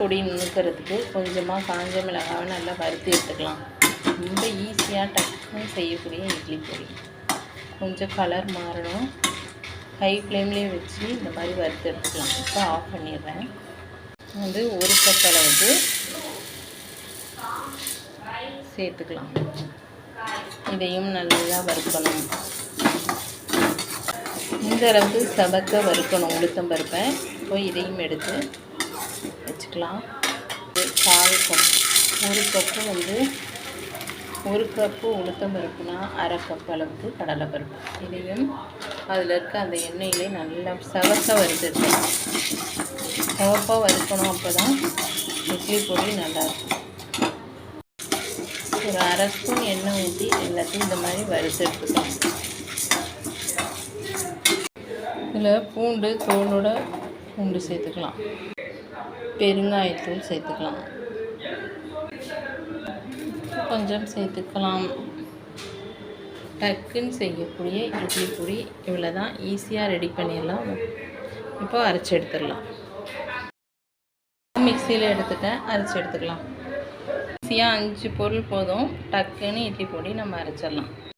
பொடி நுணுக்கிறதுக்கு கொஞ்சமாக காஞ்ச மிளகாவை நல்லா வறுத்து எடுத்துக்கலாம். ரொம்ப ஈஸியாக டக்குன்னு செய்யக்கூடிய இட்லி பொடி. கொஞ்சம் கலர் மாறணும். ஹை ஃப்ளேம்லேயே வச்சு இந்த மாதிரி வறுத்து எடுத்துக்கலாம். இப்போ ஆஃப் பண்ணிடுறேன். வந்து ஒரு கப் அளவுக்கு சேர்த்துக்கலாம். இதையும் நல்லா வறுக்கணும். இந்த அளவுக்கு சபக்க வறுக்கணும். உளுத்தம் பருப்பை. இப்போ இதையும் எடுத்து வச்சுக்கலாம். பால் கப் ஒரு கப்பு வந்து ஒரு கப்பு உளுத்தம் பருப்புனா அரை கப் அளவுக்கு கடலைப்பருப்பு இதையும் அதில் இருக்க அந்த எண்ணெயிலே நல்லா சவக்க வறுத்துருக்கணும் சவப்பாக வறுக்கணும் அப்போ தான் இட்லி பொடி நல்லாயிருக்கும் ஒரு அரை ஸ்பூன் எண்ணெய் ஊற்றி எல்லாத்தையும் இந்த மாதிரி வறுத்து எடுத்துக்கலாம். இதில் பூண்டு தோலோட பூண்டு சேர்த்துக்கலாம். பெருங்காயத்தூள் சேர்த்துக்கலாம். கொஞ்சம் சேர்த்துக்கலாம். டக்குன்னு செய்யக்கூடிய இட்லி பொடி இவ்வளோ தான் ஈஸியாக ரெடி பண்ணிடலாம். இப்போ அரைச்சி எடுத்துடலாம். மிக்சியில் எடுத்துட்டேன். அரைச்சி எடுத்துக்கலாம். ஈஸியாக அஞ்சு பொருள் போதும். டக்குன்னு இட்லி பொடி நம்ம அரைச்சிடலாம்.